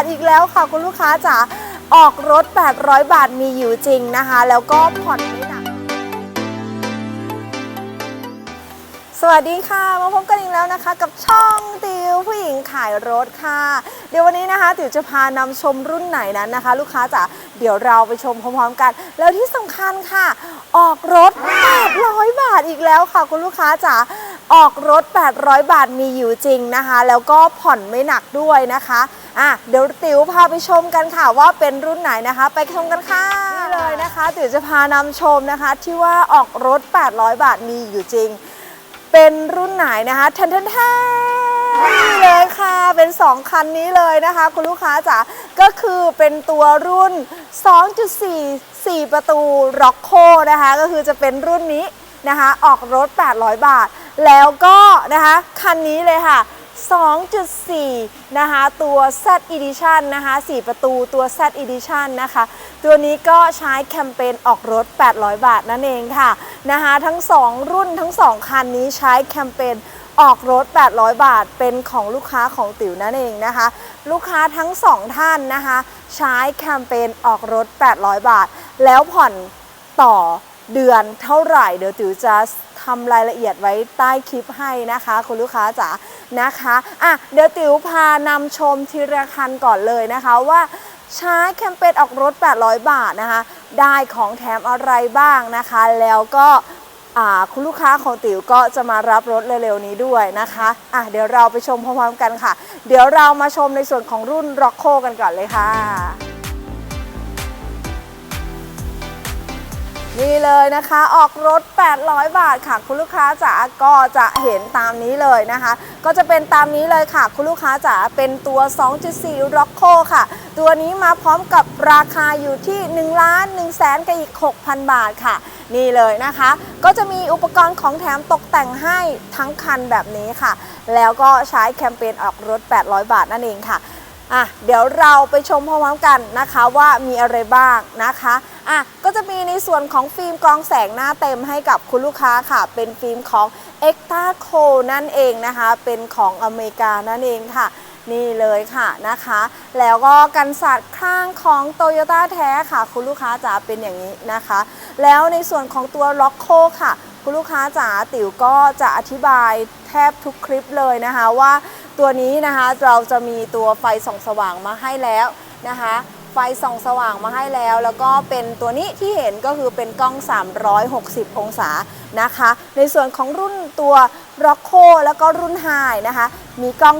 ทอีกแล้วค่ะคุณลูกค้าจ๋าออกรถ 800 บาทมีอยู่จริงนะคะ แล้วก็ผ่อนไม่หนัก สวัสดีค่ะ มาพบกันอีกแล้วนะคะ กับช่องติวผู้หญิงขายรถค่ะ เดี๋ยววันนี้นะคะติวจะพานำชมรุ่นไหนนั้นนะคะ ลูกค้าจ๋าเดี๋ยวเราไปชมพร้อมๆกัน แล้วที่สำคัญค่ะ ออกรถ 800 บาทอีกแล้วค่ะ คุณลูกค้าจ๋าออกรถ 800 บาทมีอยู่จริงนะคะ แล้วก็ผ่อนไม่หนักด้วยนะคะอะเดี๋ยวติ๋วพาไปชมกันค่ะว่าเป็นรุ่นไหนนะคะ ไปชมกันค่ะนี่เลยนะคะติ๋วจะพานำชมนะคะ ที่ว่าออกรถ 800 บาทมีอยู่จริง เป็นรุ่นไหนนะคะแทนแทนแทนนี่เลยค่ะเป็น 2 คันนี้เลยนะคะ คุณลูกค้าจ๋าก็คือเป็นตัวรุ่น 2.4 4 ประตู r o c k o นะคะ ก็คือจะเป็นรุ่นนี้นะคะ ออกรถ 800 บาท แล้วก็นะคะ คันนี้เลยค่ะ 2.4 นะคะ ตัว Z Edition นะคะ 4 ประตูตัว Z Edition นะคะ ตัวนี้ก็ใช้แคมเปญออกรถ 800 บาทนั่นเองค่ะนะคะทั้ง 2 รุ่นทั้ง 2 คันนี้ใช้แคมเปญออกรถ 800 บาท เป็นของลูกค้าของติ๋วนั่นเองนะคะ ลูกค้าทั้ง 2 ท่านนะคะ ใช้แคมเปญออกรถ 800 บาท แล้วผ่อนต่อเดือนเท่าไหร่ เดี๋ยวติ๋วจะ ทำรายละเอียดไว้ใต้คลิปให้นะคะ คุณลูกค้าจ๋านะคะอะเดี๋ยวติ๋วพานำชมทีละคันก่อนเลยนะคะว่าใช้แคมเปญออกรถ 800 บาทนะคะ ได้ของแถมอะไรบ้างนะคะ แล้วก็คุณลูกค้าของติ๋วก็จะมารับรถเร็วๆนี้ด้วยนะคะอะเดี๋ยวเราไปชมพร้อมๆกันค่ะ เดี๋ยวเรามาชมในส่วนของรุ่น r o c k o กันก่อนเลยค่ะ นี่เลยนะคะ ออกรถ 800 บาทค่ะ คุณลูกค้าจ๋าก็จะเห็นตามนี้เลยนะคะ ก็จะเป็นตามนี้เลยค่ะ คุณลูกค้าจ๋าเป็นตัว 2.4 r o c k o ค่ะ ตัวนี้มาพร้อมกับราคาอยู่ที่1ล้าน1แสนกับอีก 6,000 บาทค่ะ นี่เลยนะคะ ก็จะมีอุปกรณ์ของแถมตกแต่งให้ทั้งคันแบบนี้ค่ะ แล้วก็ใช้แคมเปญออกรถ 800 บาทนั่นเองค่ะ อะเดี๋ยวเราไปชมพร้อมๆกันนะคะว่ามีอะไรบ้างนะคะอะก็จะมีในส่วนของฟิล์มกรองแสงหน้าเต็มให้กับคุณลูกค้าค่ะ เป็นฟิล์มของ e x t a c o นั่นเองนะคะ เป็นของอเมริกานั่นเองค่ะนี่เลยค่ะนะคะ แล้วก็กันสัตว์ข้างของ t o y ยต้าแท้ค่ะ คุณลูกค้าจ๋าเป็นอย่างนี้นะคะ แล้วในส่วนของตัวล็อกโคค่ะ คุณลูกค้าจ๋าติ๋วก็จะอธิบายแทบทุกคลิปเลยนะคะว่า ตัวนี้นะคะเราจะมีตัวไฟส่องสว่างมาให้แล้วนะคะ ไฟส่องสว่างมาให้แล้ว แล้วก็เป็นตัวนี้ที่เห็นก็คือเป็นกล้อง 360 องศานะคะ ในส่วนของรุ่นตัว r o c k o แล้วก็รุ่น High นะคะ มีกล้อง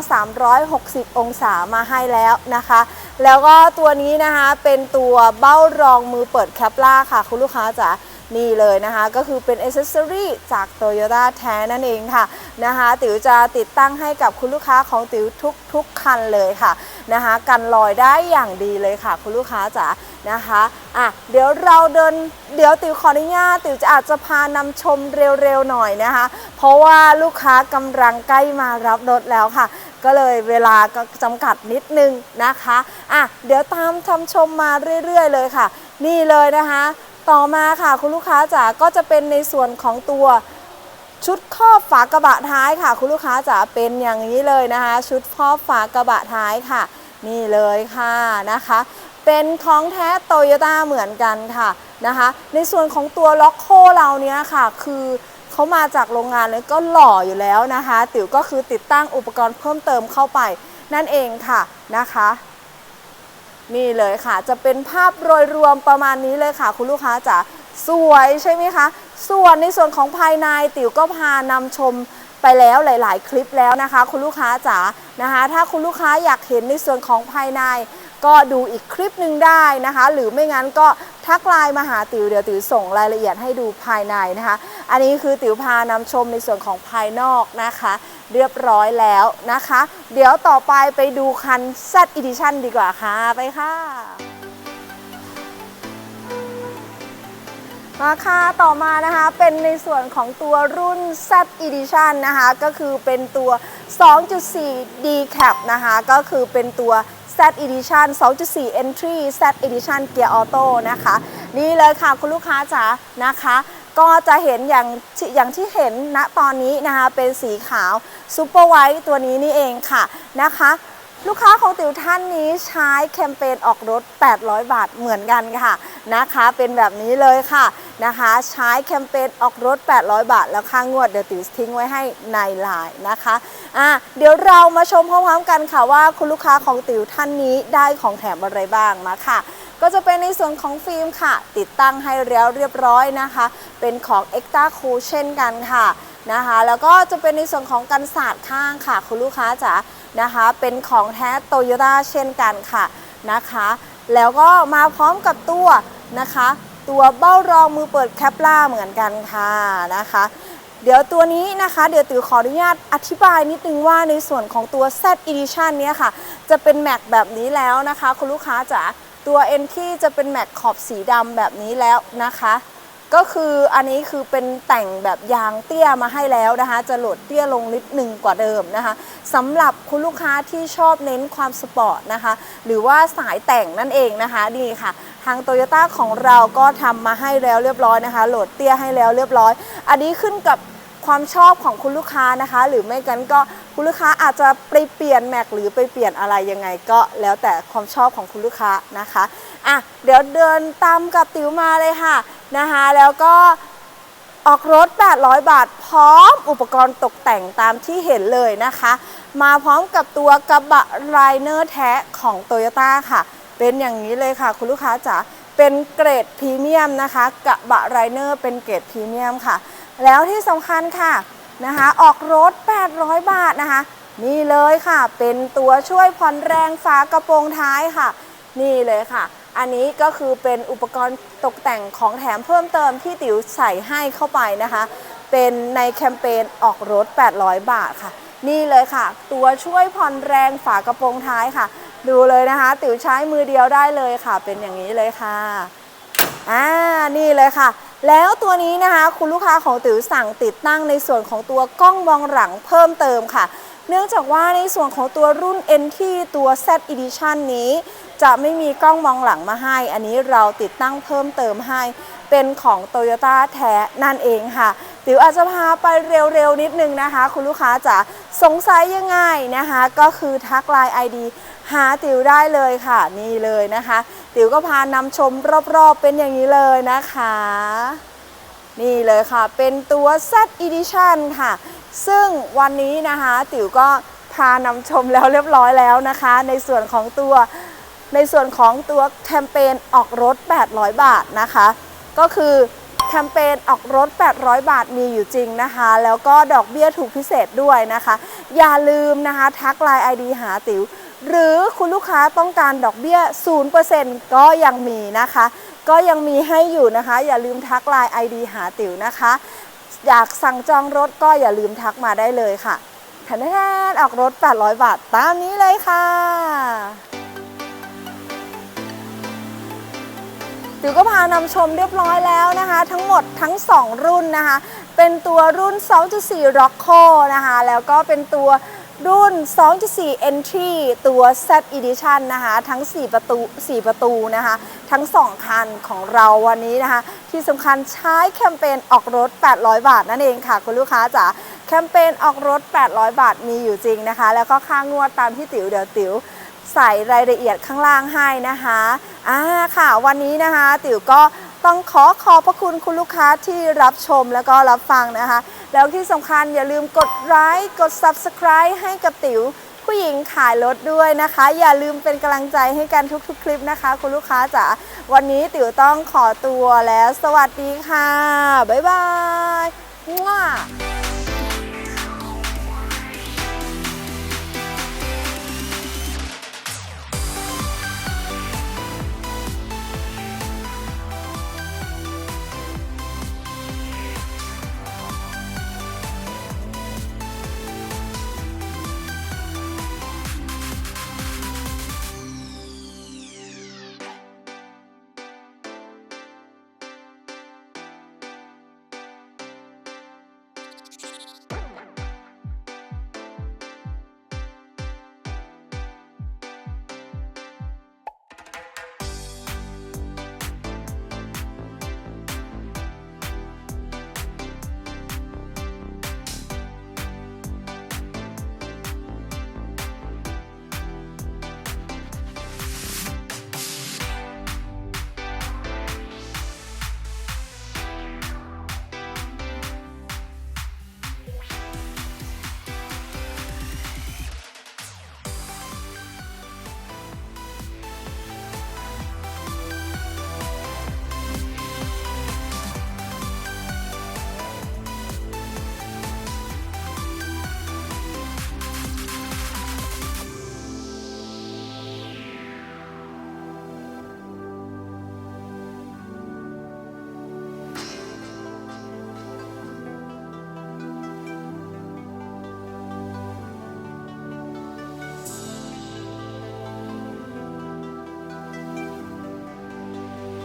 360 องศามาให้แล้วนะคะ แล้วก็ตัวนี้นะคะเป็นตัวเบ้ารองมือเปิดแคปล่าค่ะคุณลูกค้าจ๋า นี่เลยนะคะ ก็คือเป็นอ c เซสซอรีจาก Toyota แท้นั่นเองค่ะนะคะติ๋วจะติดตั้งให้กับคุณลูกค้าของติ๋วทุกๆคันเลยค่ะนะคะกันรอยได้อย่างดีเลยค่ะ คุณลูกค้าจ๋านะคะอะเดี๋ยวเราเดินเดี๋ยวติ๋วขออนุญาตติ๋วจะอาจจะพานำชมเร็วๆหน่อยนะคะ เพราะว่าลูกค้ากำลังใกล้มารับรถแล้วค่ะ ก็เลยเวลาก็จำกัดนิดนึงนะคะอะเดี๋ยวตามชมชมมาเรื่อยๆเลยค่ะ นี่เลยนะคะ ต่อมาค่ะคุณลูกค้าจ๋าก็จะเป็นในส่วนของตัวชุดครอบฝากระบะท้ายค่ะ คุณลูกค้าจ๋าเป็นอย่างนี้เลยนะคะ ชุดครอบฝากระบะท้ายค่ะ นี่เลยค่ะนะคะ เป็นของแท้โตโยต้าเหมือนกันค่ะนะคะ ในส่วนของตัวล็อกโคเราเนี้ยค่ะ คือเขามาจากโรงงานเลยก็หล่ออยู่แล้วนะคะ ติ๋วก็คือติดตั้งอุปกรณ์เพิ่มเติมเข้าไปนั่นเองค่ะนะคะ นี่เลยค่ะ จะเป็นภาพโดยรวมประมาณนี้เลยค่ะ คุณลูกค้าจ๋าสวยใช่ไหมคะ ส่วนในส่วนของภายในติ๋วก็พานำชมไปแล้วหลาย ๆ คลิปแล้วนะคะ คุณลูกค้าจ๋านะคะ ถ้าคุณลูกค้าอยากเห็นในส่วนของภายใน ก็ดูอีกคลิปหนึ่งได้นะคะ หรือไม่งั้นก็ทักไลน์มาหาติ๋วเดี๋ยวติ๋วส่งรายละเอียดให้ดูภายในนะคะ อันนี้คือติ๋วพานำชมในส่วนของภายนอกนะคะ เรียบร้อยแล้วนะคะ เดี๋ยวต่อไปไปดูคัน Z Edition ดีกว่าค่ะ ไปค่ะมาค่ะต่อมานะคะเป็นในส่วนของตัวรุ่น Z Edition นะคะก็คือเป็นตัว 2.4 D Cap นะคะก็คือเป็นตัว Z Edition 2.4 Entry Z Edition Gear Auto นะคะ นี่เลยค่ะคุณลูกค้าจ๋านะคะ ก็จะเห็นอย่างที่อย่างที่เห็นณตอนนี้นะคะเป็นสีขาวซูเปอร์ไวท์ตัวนี้นี่เองค่ะนะคะลูกค้าของติ๋วท่านนี้ใช้แคมเปญออกรถ 800 บาทเหมือนกันค่ะนะคะ เป็นแบบนี้เลยค่ะนะคะ ใช้แคมเปญออกรถ 800 บาท แล้วค่างวดเดี๋ยวติ๋วทิ้งไว้ให้ในไลน์นะคะอะเดี๋ยวเรามาชมพร้อมๆกันค่ะว่าคุณลูกค้าของติ๋วท่านนี้ได้ของแถมอะไรบ้างมาค่ะ ก็จะเป็นในส่วนของฟิล์มค่ะ ติดตั้งให้แล้วเรียบร้อยนะคะ เป็นของ e x t a c o เช่นกันค่ะนะคะ แล้วก็จะเป็นในส่วนของกันศาสตร์ข้างค่ะ คุณลูกค้าจ๋านะคะ เป็นของแท้โตโยต้าเช่นกันค่ะนะคะ แล้วก็มาพร้อมกับตัวนะคะ ตัวเบ้ารองมือเปิดแคปล่าเหมือนกันค่ะนะคะเดี๋ยวตัวนี้นะคะ เดี๋ยวติ๋วขออนุญาตอธิบายนิดนึงว่าในส่วนของตัว Z Edition เนี้ยค่ะ จะเป็นแม็กแบบนี้แล้วนะคะ คุณลูกค้าจ๋า ตัว n ที่จะเป็นแม็กขอบสีดำแบบนี้แล้วนะคะ ก็คืออันนี้คือเป็นแต่งแบบยางเตี้ยมาให้แล้วนะคะ จะโหลดเตี้ยลงนิดหนึ่งกว่าเดิมนะคะสำหรับคุณลูกค้าที่ชอบเน้นความสปอร์ตนะคะ หรือว่าสายแต่งนั่นเองนะคะนี่ค่ะทางโตโยต้าของเราก็ทำมาให้แล้วเรียบร้อยนะคะ โหลดเตี้ยให้แล้วเรียบร้อย อันนี้ขึ้นกับความชอบของคุณลูกค้านะคะ หรือไม่กันก็ คุณลูกค้าอาจจะไปเปลี่ยนแม็กหรือไปเปลี่ยนอะไรยังไงก็แล้วแต่ความชอบของคุณลูกค้านะคะอะเดี๋ยวเดินตามกับติ๋วมาเลยค่ะนะคะแล้วก็ออกรถ 800 บาท พร้อมอุปกรณ์ตกแต่งตามที่เห็นเลยนะคะ มาพร้อมกับตัวกระบะไรเนอร์แท้ของ t o y ยต้ค่ะ เป็นอย่างนี้เลยค่ะ คุณลูกค้าจ๋าเป็นเกรดพรีเมียมนะคะกระบะไรเนอร์เป็นเกรดพรีเมียมค่ะ แล้วที่สำคัญค่ะ นะคะ ออกรถ 800 บาทนะคะ นี่เลยค่ะ เป็นตัวช่วยผ่อนแรงฝากระโปรงท้ายค่ะ นี่เลยค่ะ อันนี้ก็คือเป็นอุปกรณ์ตกแต่งของแถมเพิ่มเติมที่ติ๋วใส่ให้เข้าไปนะคะ เป็นในแคมเปญออกรถ 800 บาทค่ะ นี่เลยค่ะ ตัวช่วยผ่อนแรงฝากระโปรงท้ายค่ะ ดูเลยนะคะ ติ๋วใช้มือเดียวได้เลยค่ะ เป็นอย่างนี้เลยค่ะอ่านี่เลยค่ะ แล้วตัวนี้นะคะคุณลูกค้าของติ๋วสั่งติดตั้งในส่วนของตัวกล้องมองหลังเพิ่มเติมค่ะ เนื่องจากว่าในส่วนของตัวรุ่น NT ตัว Z Edition นี้ จะไม่มีกล้องมองหลังมาให้ อันนี้เราติดตั้งเพิ่มเติมให้ เป็นของ Toyota แท้นั่นเองค่ะ ติ๋วอาจจะพาไปเร็วๆนิดนึงนะคะ คุณลูกค้าจะสงสัยยังไงนะคะ ก็คือทักไลน์ ID หาติ๋วได้เลยค่ะ นี่เลยนะคะ ติ๋วก็พานำชมรอบๆเป็นอย่างนี้เลยนะคะ นี่เลยค่ะ เป็นตัว Z Edition ค่ะ ซึ่งวันนี้นะคะ ติ๋วก็พานำชมแล้วเรียบร้อยแล้วนะคะ ในส่วนของตัวในส่วนของตัวแคมเปญออกรถ 800 บาทนะคะ ก็คือ แคมเปญออกรถ 800 บาทมีอยู่จริงนะคะ แล้วก็ดอกเบี้ยถูกพิเศษด้วยนะคะ อย่าลืมนะคะ ทักไลน์ ID หาติ๋ว หรือคุณลูกค้าต้องการดอกเบี้ย 0%ก็ยังมีนะคะ ก็ยังมีให้อยู่นะคะ อย่าลืมทักไลน์ ID หาติ๋วนะคะ อยากสั่งจองรถก็อย่าลืมทักมาได้เลยค่ะแทนๆออกรถ 800 บาทตามนี้เลยค่ะ ติ๋วก็พานำชมเรียบร้อยแล้วนะคะ ทั้งหมดทั้ง 2 รุ่นนะคะ เป็นตัวรุ่น 2.4 Rocco นะคะ แล้วก็เป็นตัวรุ่น 2.4 Entry ตัว Z Edition นะคะ ทั้ง 4 ประตู 4 ประตูนะคะ ทั้ง 2 คันของเราวันนี้นะคะ ที่สำคัญใช้แคมเปญออกรถ 800 บาทนั่นเองค่ะ คุณลูกค้าจ๋าแคมเปญออกรถ 800 บาทมีอยู่จริงนะคะ แล้วก็ค่างวดตามที่ติ๋วเดี๋ยวติ๋ว ใส่รายละเอียดข้างล่างให้นะคะอ่าค่ะ วันนี้นะคะติ๋วก็ต้องขอขอบพระคุณคุณลูกค้าที่รับชมแล้วก็รับฟังนะคะ แล้วที่สำคัญอย่าลืมกดไลค์กด Subscribe ให้กับติ๋วผู้หญิงขายรถด้วยนะคะ อย่าลืมเป็นกำลังใจให้กันทุกๆ คลิปนะคะ คุณลูกค้าจ๋าวันนี้ติ๋วต้องขอตัวแล้ว สวัสดีค่ะ บ๊ายบาย